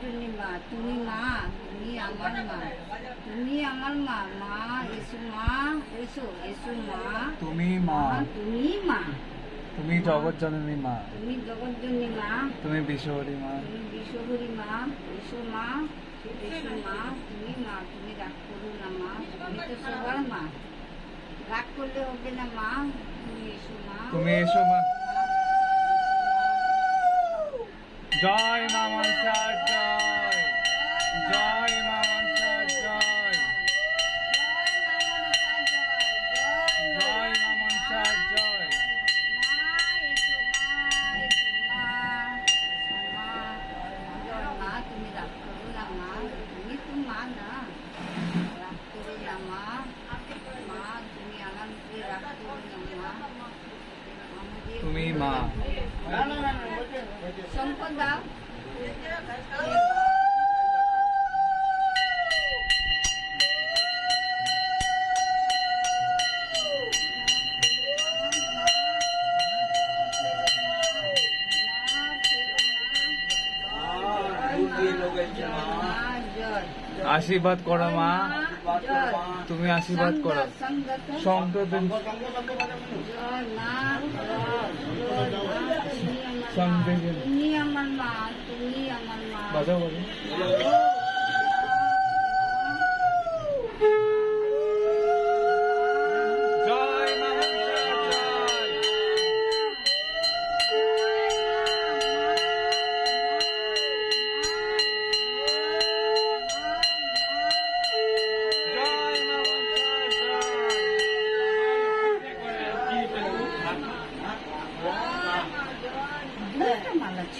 জন্য মা তুমি মা তুমি আমার মা তুমি আমার মা মা এসো মা এসো এসো মা তুমি মা মা তুমি মা তুমি জগৎ মা তুমি মা তুমি বিশ্বহরী মা তুমি বিশ্বহরি মা এসো মা এসো মা তুমি মা তুমি রাগ করো না মা তুমি তো সবার মা রাগ করলে হবে না মা তুমি এসো মা তুমি এসো মা জয় মা মনসার জয়। জয় মা মনসার জয়। জয় মা মনসার জয়। তুমি মা। দাও আশীর্বাদ করো মা। তুমি আশীর্বাদ করো। শঙ্খ তুমি শঙ্খ দিন। তুমি আমার মা তুমি আমার 那干嘛呢？